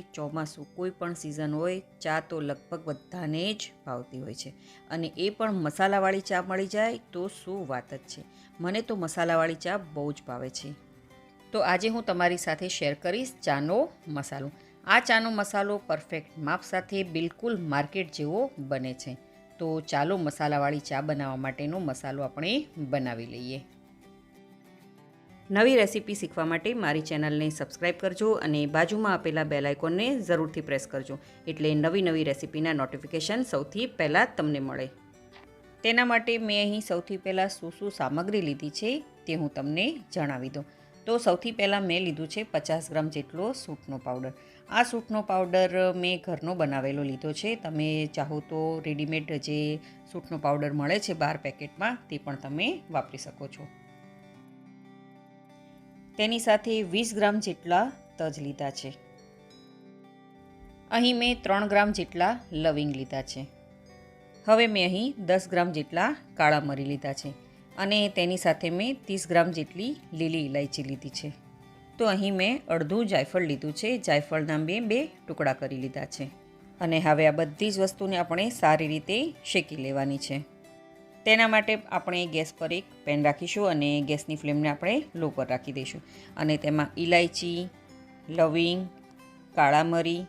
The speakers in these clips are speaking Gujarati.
કે ચોમાસું કોઈ પણ સિઝન હોય, ચા તો લગભગ બધાને જ ભાવતી હોય છે. અને એ પણ મસાલાવાળી ચા મળી જાય તો શું વાત જ છે. મને તો મસાલાવાળી ચા બહુ જ ભાવે છે. તો આજે હું તમારી સાથે શેર કરીશ ચાનો મસાલો. આ ચાનો મસાલો પરફેક્ટ માપ સાથે બિલકુલ માર્કેટ જેવો બને છે. તો ચાલો મસાલાવાળી ચા બનાવવા માટેનો મસાલો આપણે બનાવી લઈએ. નવી રેસીપી શીખવા માટે મારી ચેનલને સબસ્ક્રાઈબ કરજો અને બાજુમાં આપેલા બેલ આઇકોનને જરૂરથી પ્રેસ કરજો એટલે નવી નવી રેસિપીના નોટિફિકેશન સૌથી પહેલાં તમને મળે. તેના માટે મેં અહીં સૌથી પહેલાં શું શું સામગ્રી લીધી છે તે હું તમને જણાવી દઉં. તો સૌથી પહેલાં મેં લીધું છે પચાસ ગ્રામ જેટલો સૂટનો પાવડર. આ સૂટનો પાવડર મેં ઘરનો બનાવેલો લીધો છે. તમે ચાહો તો રેડીમેડ જે સૂટનો પાવડર મળે છે બાર પેકેટમાં તે પણ તમે વાપરી શકો છો. તેની સાથે વીસ ગ્રામ જેટલા તજ લીધા છે. અહીં મેં ત્રણ ગ્રામ જેટલા લવિંગ લીધા છે. હવે મેં અહીં દસ ગ્રામ જેટલા કાળા મરી લીધા છે અને તેની સાથે મેં ત્રીસ ગ્રામ જેટલી લીલી ઇલાયચી લીધી છે. તો અહીં મેં અડધું જાયફળ લીધું છે. જાયફળના મેં બે ટુકડા કરી લીધા છે. અને હવે આ બધી જ વસ્તુને આપણે સારી રીતે શેકી લેવાની છે. તેના માટે આપણે ગેસ પર એક પેન રાખીશું અને ગેસની ફ્લેમને આપણે લો પર રાખી દઈશું. અને તેમાં ઇલાયચી લવિંગ, કાળા મરી,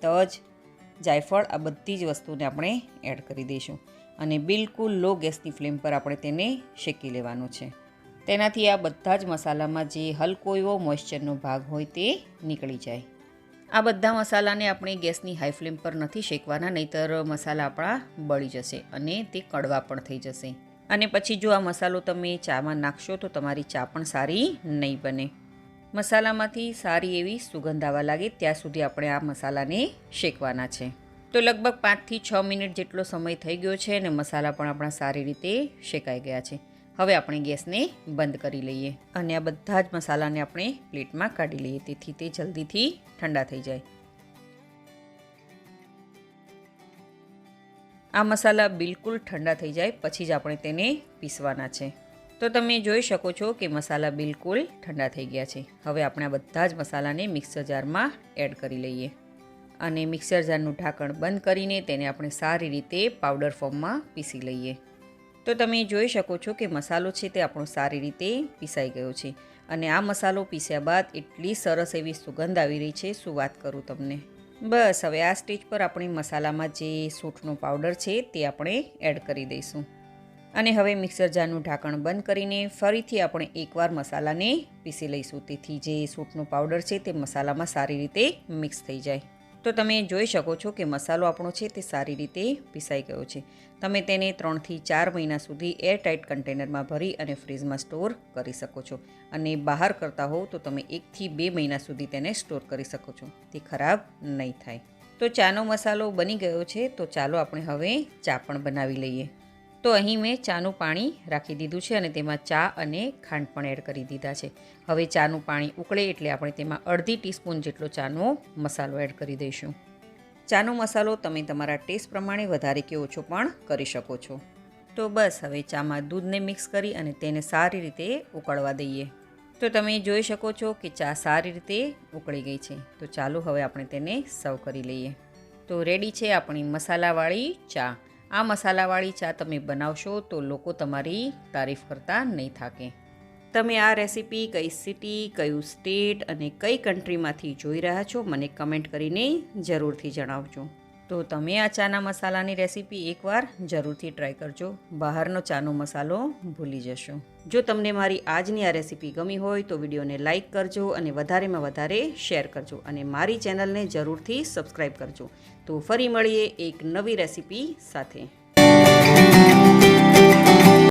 તજ, જાયફળ આ બધી જ વસ્તુને આપણે એડ કરી દઈશું. અને બિલકુલ લો ગેસની ફ્લેમ પર આપણે તેને શેકી લેવાનું છે. તેનાથી આ બધા જ મસાલામાં જે હલકો એવો મોઇશ્ચરનો ભાગ હોય તે નીકળી જાય. આ બધા મસાલાને આપણે ગેસની હાઈ ફ્લેમ પર નથી શેકવાના, નહીતર મસાલા આપણા બળી જશે અને તે કડવા પણ થઈ જશે. અને પછી જો આ મસાલો તમે ચામાં નાખશો તો તમારી ચા પણ સારી નહીં બને. મસાલામાંથી સારી એવી સુગંધ આવવા લાગે ત્યાં સુધી આપણે આ મસાલાને શેકવાના છે. તો લગભગ પાંચથી છ મિનિટ જેટલો સમય થઈ ગયો છે અને મસાલા પણ આપણા સારી રીતે શેકાઈ ગયા છે. હવે આપણે ગેસને બંધ કરી લઈએ. અને આ બધા જ મસાલાને આપણે પ્લેટમાં કાઢી લઈએ. તેથી તે જલ્દીથી ઠંડા થઈ જાય. આ મસાલા બિલકુલ ઠંડા થઈ જાય, પછી જ આપણે તેને પીસવાના છે. તો તમે જોઈ શકો છો કે મસાલા બિલકુલ ઠંડા થઈ ગયા છે. હવે આપણે આ બધા જ મસાલાને મિક્સર જારમાં એડ કરી લઈએ. અને મિક્સર જારનું ઢાંકણ બંધ કરીને તેને આપણે સારી રીતે પાવડર ફોર્મમાં પીસી લઈએ. તો તમે જોઈ શકો છો કે મસાલો છે તે આપણો સારી રીતે પીસાઈ ગયો છે. અને આ મસાલો પીસ્યા બાદ એટલી સરસ એવી સુગંધ આવી રહી છે, શું વાત કરું તમને? બસ, હવે આ સ્ટેજ પર આપણે મસાલામાં જે સૂંઠનો પાવડર છે તે આપણે એડ કરી દઈશું. અને હવે મિક્સર જારનું ઢાંકણ બંધ કરીને ફરીથી આપણે એકવાર મસાલાને પીસી લઈશું. તેથી જે સૂંઠનો પાવડર છે તે મસાલામાં સારી રીતે મિક્સ થઈ જાય. તો તમે જોઈ શકો છો કે મસાલો આપણો છે તે સારી રીતે પીસાઈ ગયો છે. તમે તેને ત્રણથી ચાર મહિના સુધી એરટાઇટ કન્ટેનરમાં ભરી અને ફ્રીજમાં સ્ટોર કરી શકો છો. અને બહાર કરતા હોવ તો તમે એકથી બે મહિના સુધી તેને સ્ટોર કરી શકો છો. તે ખરાબ નહીં થાય. તો ચાનો મસાલો બની ગયો છે તો ચાલો આપણે હવે ચા પણ બનાવી લઈએ. તો અહીં મેં ચાનું પાણી રાખી દીધું છે અને તેમાં ચા અને ખાંડ પણ એડ કરી દીધા છે. હવે ચાનું પાણી ઉકળે એટલે આપણે તેમાં અડધી ટીસ્પૂન જેટલો ચાનો મસાલો એડ કરી દઈશું. ચાનો મસાલો તમે તમારા ટેસ્ટ પ્રમાણે વધારે કે ઓછો પણ કરી શકો છો. તો બસ, હવે ચામાં દૂધને મિક્સ કરી અને તેને સારી રીતે ઉકળવા દઈએ. તો તમે જોઈ શકો છો કે ચા સારી રીતે ઉકળી ગઈ છે. તો ચાલો હવે આપણે તેને સર્વ કરી લઈએ. તો રેડી છે આપણી મસાલાવાળી ચા. આ મસાલાવાળી ચા તમે બનાવશો તો લોકો તમારી તારીફ કરતા નહીં થાકે. તમે આ રેસીપી કઈ સિટી, કયું સ્ટેટ અને કઈ કન્ટ્રીમાંથી જોઈ રહ્યા છો, મને કમેન્ટ કરીને જરૂરથી જણાવજો. તો તમે આ ચાના મસાલાની રેસીપી એકવાર જરૂરથી ટ્રાય કરજો. બહારનો ચાનો મસાલો ભૂલી જશો. જો તમને મારી આજની આ રેસીપી ગમી હોય તો વિડીયોને લાઇક કરજો અને વધારેમાં વધારે શેર કરજો અને મારી ચેનલને જરૂરથી સબસ્ક્રાઈબ કરજો. તો ફરી મળીએ એક નવી રેસીપી સાથે.